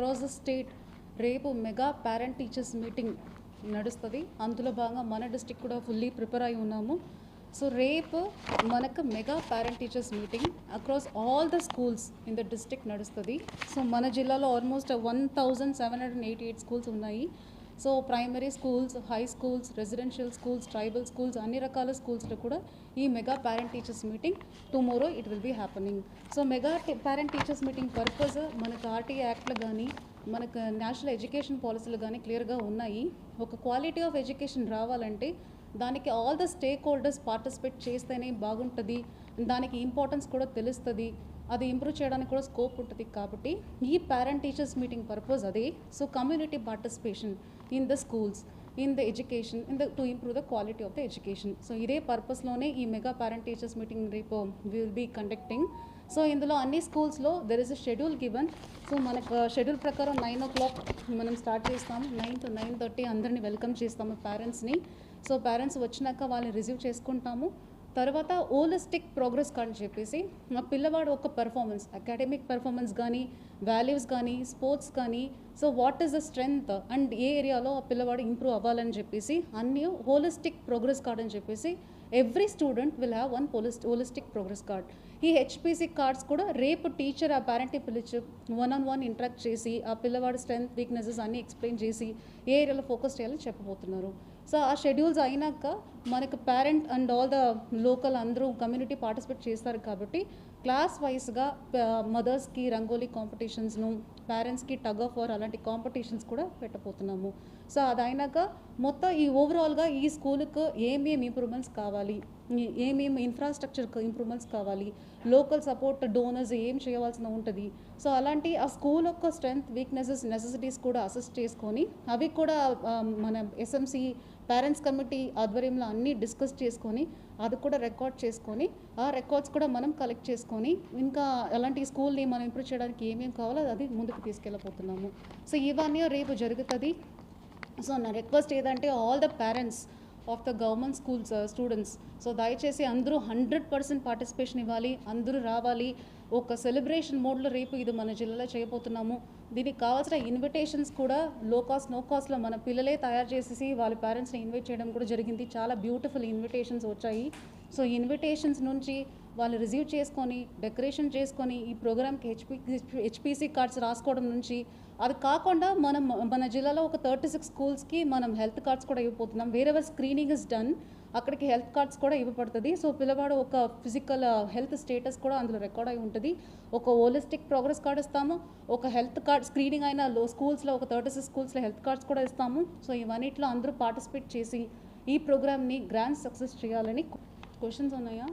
Across the state. రేపు mega parent teachers meeting నడుస్తుంది. అందులో భాగంగా మన డిస్టిక్ కూడా ఫుల్లీ ప్రిపేర్ అయి ఉన్నాము. సో రేపు మనకు mega parent teachers meeting across all the schools in the district నడుస్తుంది. సో మన జిల్లాలో almost one thousand seven hundred eighty eight schools ఉన్నాయి. So primary schools high schools residential schools tribal schools అన్ని రకాల స్కూల్స్లో కూడా ఈ mega parent teachers meeting tomorrow it will be happening so mega parent teachers meeting purpose మనకు RTA యాక్ట్లో కానీ మనకు నేషనల్ ఎడ్యుకేషన్ పాలసీలు కానీ క్లియర్గా ఉన్నాయి. ఒక క్వాలిటీ ఆఫ్ ఎడ్యుకేషన్ రావాలంటే దానికి all the stakeholders participate చేస్తేనే బాగుంటుంది. దానికి ఇంపార్టెన్స్ కూడా తెలుస్తుంది. అది ఇంప్రూవ్ చేయడానికి కూడా స్కోప్ ఉంటుంది కాబట్టి ఈ పేరెంట్ టీచర్స్ మీటింగ్ పర్పస్ అదే. So community participation in the schools in the education in the to improve the quality of the education so ఇదే పర్పస్లోనే ఈ మెగా పేరెంట్ టీచర్స్ మీటింగ్ రేపు విల్ బీ కండక్టింగ్ సో ఇందులో అన్ని స్కూల్స్లో there is a schedule given so మనకు schedule ప్రకారం nine o'clock మనం స్టార్ట్ చేస్తాము. నైన్ టు నైన్ థర్టీ అందరినీ వెల్కమ్ చేస్తాము పేరెంట్స్ని సో పేరెంట్స్ వచ్చినాక వాళ్ళని రిసీవ్ చేసుకుంటాము. తర్వాత ఓలిస్టిక్ ప్రోగ్రెస్ కార్డ్ చెప్పేసి మా పిల్లవాడు ఒక పెర్ఫార్మెన్స్ అకాడమిక్ పెర్ఫార్మెన్స్ కానీ వాల్యూస్ కానీ స్పోర్ట్స్ కానీ so what is the strength and ఏ ఏరియాలో ఆ పిల్లవాడు ఇంప్రూవ్ అవ్వాలని చెప్పేసి అన్ని హోలిస్టిక్ ప్రోగ్రెస్ కార్డ్ అని చెప్పేసి every student will have one పోలిస్ట్ holistic progress card ఈ హెచ్పిసి కార్డ్స్ కూడా రేపు టీచర్ ఆ పేరెంట్ని పిలిచి వన్ ఆన్ వన్ ఇంటరాక్ట్ చేసి ఆ పిల్లవాడి స్ట్రెంత్ వీక్నెసెస్ అన్నీ ఎక్స్ప్లెయిన్ చేసి ఏ ఏరియాలో ఫోకస్ చేయాలో చెప్పబోతున్నారు. సో ఆ షెడ్యూల్స్ అయినాక మనకు parent and all the local అందరూ కమ్యూనిటీ పార్టిసిపేట్ చేస్తారు కాబట్టి క్లాస్ వైజ్గా మదర్స్కి రంగోలీ కాంపిటీషన్స్ను పేరెంట్స్కి టగ్ ఆఫ్ వార్ అలాంటి కాంపిటీషన్స్ కూడా పెట్టబోతున్నాము. సో అది అయినాక మొత్తం ఈ ఓవరాల్గా ఈ స్కూల్కి ఏమేమి ఇంప్రూవ్మెంట్స్ కావాలి? ఏమేమి ఇన్ఫ్రాస్ట్రక్చర్ ఇంప్రూవ్మెంట్స్ కావాలి? లోకల్ సపోర్ట్ డోనర్స్ ఏం చేయవలసిన ఉంటుంది? సో అలాంటి ఆ స్కూల్ యొక్క స్ట్రెంగ్త్ వీక్నెసెస్ నెసెసిటీస్ కూడా అసెస్ చేసుకొని అవి కూడా మన ఎస్ఎంసి పేరెంట్స్ కమిటీ ఆధ్వర్యంలో అన్నీ డిస్కస్ చేసుకొని అది కూడా రికార్డ్ చేసుకొని ఆ రికార్డ్స్ కూడా మనం కలెక్ట్ చేసుకొని ఇంకా ఎలాంటి స్కూల్ని మనం ఇంప్రూవ్ చేయడానికి ఏమేమి కావాలో అది ముందుకు తీసుకెళ్ళబోతున్నాము. సో ఇవన్నీ రేపు జరుగుతుంది. సో నా రిక్వెస్ట్ ఏదంటే all the parents of the government schools students so దయచేసి అందరూ హండ్రెడ్ పర్సెంట్ పార్టిసిపేషన్ ఇవ్వాలి అందరూ రావాలి. ఒక సెలబ్రేషన్ మోడ్లో రేపు ఇది మన జిల్లాలో చేయబోతున్నాము. దీనికి కావాల్సిన ఇన్విటేషన్స్ కూడా లో కాస్ట్ నో కాస్ట్లో మన పిల్లలే తయారు చేసేసి వాళ్ళ పేరెంట్స్ని ఇన్వైట్ చేయడం కూడా జరిగింది. చాలా బ్యూటిఫుల్ ఇన్విటేషన్స్ వచ్చాయి. సో ఇన్విటేషన్స్ నుంచి వాళ్ళు రిసీవ్ చేసుకొని డెకరేషన్ చేసుకొని ఈ ప్రోగ్రామ్కి హెచ్పి హెచ్పిసి కార్డ్స్ రాసుకోవడం నుంచి అది కాకుండా మనం మన జిల్లాలో ఒక థర్టీ సిక్స్ స్కూల్స్కి మనం హెల్త్ కార్డ్స్ కూడా ఇవ్వబోతున్నాం వేరెవర్ స్క్రీనింగ్ ఇస్ డన్ అక్కడికి హెల్త్ కార్డ్స్ కూడా ఇవ్వబడుతుంది సో పిల్లవాడు ఒక ఫిజికల్ హెల్త్ స్టేటస్ కూడా అందులో రికార్డ్ అయి ఉంటుంది ఒక హోలిస్టిక్ ప్రోగ్రెస్ కార్డ్ ఇస్తాము ఒక హెల్త్ కార్డ్ స్క్రీనింగ్ అయిన లో స్కూల్స్లో ఒక థర్టీ సిక్స్ స్కూల్స్లో హెల్త్ కార్డ్స్ కూడా ఇస్తాము సో ఇవన్నిట్లో అందరూ పార్టిసిపేట్ చేసి ఈ ప్రోగ్రామ్ని గ్రాండ్ సక్సెస్ చేయాలని క్వశ్చన్స్ ఉన్నాయా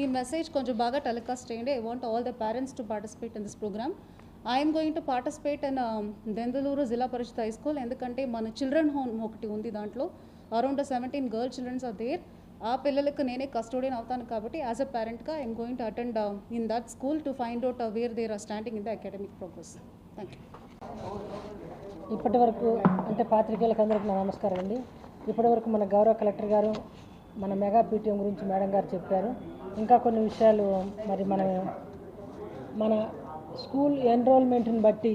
ఈ మెసేజ్ కొంచెం బాగా టెలికాస్ట్ చేయండి. I want all the parents to participate in this programme I'm going to participate in Dendaluru zilla parishad high school ఎందుకంటే మన చిల్డ్రన్ హోమ్ ఒకటి ఉంది దాంట్లో. Around seventeen girl childrens are there ఆ పిల్లలకు నేనే కస్టోడియన్ అవుతాను కాబట్టి as a పేరెంట్గా I'm going to attend in that school to find out where there are standing in the academic progress thank you ఇప్పటి వరకు అంటే పాత్రికేయులకు అందరికీ నా నమస్కారం అండి. ఇప్పటి వరకు మన గౌరవ కలెక్టర్ గారు మన మెగా పీటీఎం గురించి మేడం గారు చెప్పారు. ఇంకా కొన్ని విషయాలు మరి మన మన స్కూల్ ఎన్రోల్మెంట్ని బట్టి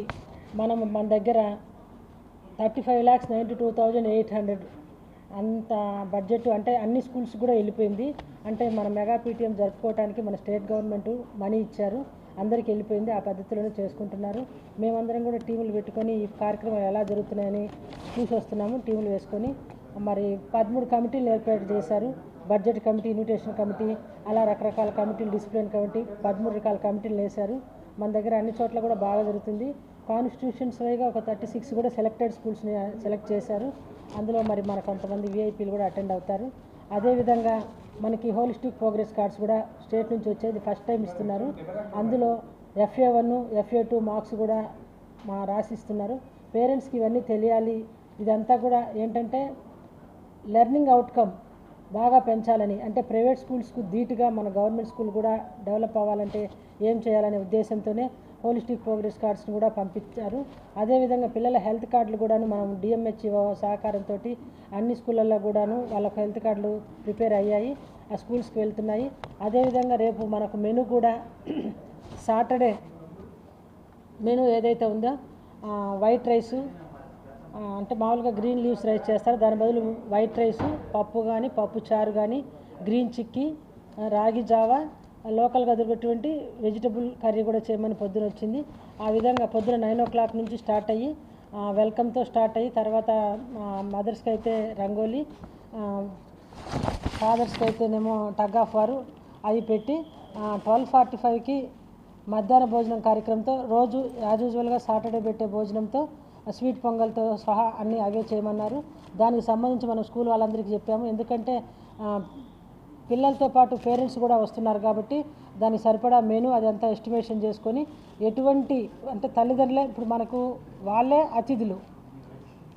మనం మన దగ్గర thirty five lakhs ninety two thousand eight hundred అంత బడ్జెట్ అంటే అన్ని స్కూల్స్ కూడా వెళ్ళిపోయింది. అంటే మన మెగా పీటీఎం జరుపుకోవడానికి మన స్టేట్ గవర్నమెంట్ మనీ ఇచ్చారు. అందరికి వెళ్ళిపోయింది. ఆ పద్ధతిలోనే చేసుకుంటున్నారు. మేమందరం కూడా టీములు పెట్టుకొని ఈ కార్యక్రమాలు ఎలా జరుగుతున్నాయని చూసి వస్తున్నాము. టీములు వేసుకొని మరి పదమూడు కమిటీలు ఏర్పాటు చేశారు. బడ్జెట్ కమిటీ ఇన్విటేషన్ కమిటీ అలా రకరకాల కమిటీలు డిసిప్లిన్ కమిటీ పదమూడు రకాల కమిటీలు వేశారు. మన దగ్గర అన్ని చోట్ల కూడా బాగా జరుగుతుంది. కాన్స్టిట్యూషన్స్ వైగా ఒక థర్టీ సిక్స్ కూడా సెలెక్టెడ్ స్కూల్స్ని సెలెక్ట్ చేశారు. అందులో మరి మన కొంతమంది విఐపీలు కూడా అటెండ్ అవుతారు. అదేవిధంగా మనకి హోలిస్టిక్ ప్రోగ్రెస్ కార్డ్స్ కూడా స్టేట్ నుంచి వచ్చేది ఫస్ట్ టైం ఇస్తున్నారు. అందులో FA one FA two marks కూడా మా రాసిస్తున్నారు పేరెంట్స్కి ఇవన్నీ తెలియాలి. ఇదంతా కూడా ఏంటంటే లెర్నింగ్ అవుట్కమ్. బాగా పెంచాలని అంటే ప్రైవేట్ స్కూల్స్కు ధీటుగా మన గవర్నమెంట్ స్కూల్ కూడా డెవలప్ అవ్వాలంటే ఏం చేయాలనే ఉద్దేశంతోనే హోలిస్టిక్ ప్రోగ్రెస్ కార్డ్స్ని కూడా పంపించారు. అదేవిధంగా పిల్లల హెల్త్ కార్డులు కూడాను మనం డిఎంహెచ్ఓ సహకారంతో అన్ని స్కూళ్ళల్లో కూడాను వాళ్ళకు హెల్త్ కార్డులు ప్రిపేర్ అయ్యాయి ఆ స్కూల్స్కి వెళ్తున్నాయి. అదేవిధంగా రేపు మనకు మెను కూడా సాటర్డే మెనూ ఏదైతే ఉందో వైట్ రైసు అంటే మామూలుగా గ్రీన్ లీవ్స్ రైస్ చేస్తారు. దాని బదులు వైట్ రైస్ పప్పు కానీ పప్పు చారు కానీ గ్రీన్ చిక్కీ రాగి జావా లోకల్గా దొరికేటువంటి వెజిటబుల్ కర్రీ కూడా చేయమని పొద్దున వచ్చింది. ఆ విధంగా పొద్దున నైన్ ఓ క్లాక్ నుంచి స్టార్ట్ అయ్యి వెల్కమ్తో స్టార్ట్ అయ్యి తర్వాత మదర్స్కి అయితే రంగోలీ ఫాదర్స్కి అయితేనేమో టగ్ ఆఫ్ వారు అవి పెట్టి ట్వెల్వ్ ఫార్టీ ఫైవ్కి మధ్యాహ్న భోజనం కార్యక్రమంతో రోజు యాజ్ యూజువల్గా సాటర్డే పెట్టే భోజనంతో స్వీట్ పొంగల్తో సహా అన్నీ అవే చేయమన్నారు. దానికి సంబంధించి మనం స్కూల్ వాళ్ళందరికీ చెప్పాము. ఎందుకంటే పిల్లలతో పాటు పేరెంట్స్ కూడా వస్తున్నారు కాబట్టి దానికి సరిపడా మెను అదంతా ఎస్టిమేషన్ చేసుకొని ఎటువంటి అంటే తల్లిదండ్రులే ఇప్పుడు మనకు వాళ్ళే అతిథులు.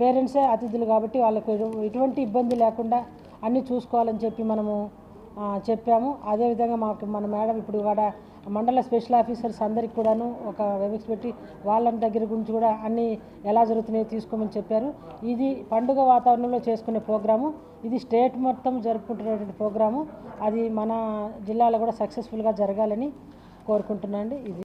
పేరెంట్సే అతిథులు కాబట్టి వాళ్ళకు ఎటువంటి ఇబ్బంది లేకుండా అన్నీ చూసుకోవాలని చెప్పి మనము చెప్పాము. అదేవిధంగా మాకు మన మేడం ఇప్పుడు కూడా మండల స్పెషల్ ఆఫీసర్స్ అందరికి కూడాను ఒక వెబిక్స్ పెట్టి వాళ్ళ దగ్గర గురించి కూడా అన్నీ ఎలా జరుగుతున్నాయో తీసుకోమని చెప్పారు. ఇది పండుగ వాతావరణంలో చేసుకునే ప్రోగ్రాము. ఇది స్టేట్ మొత్తం జరుపుకుంటున్నటువంటి ప్రోగ్రాము. అది మన జిల్లాలో కూడా సక్సెస్ఫుల్గా జరగాలని కోరుకుంటున్నాను ఇది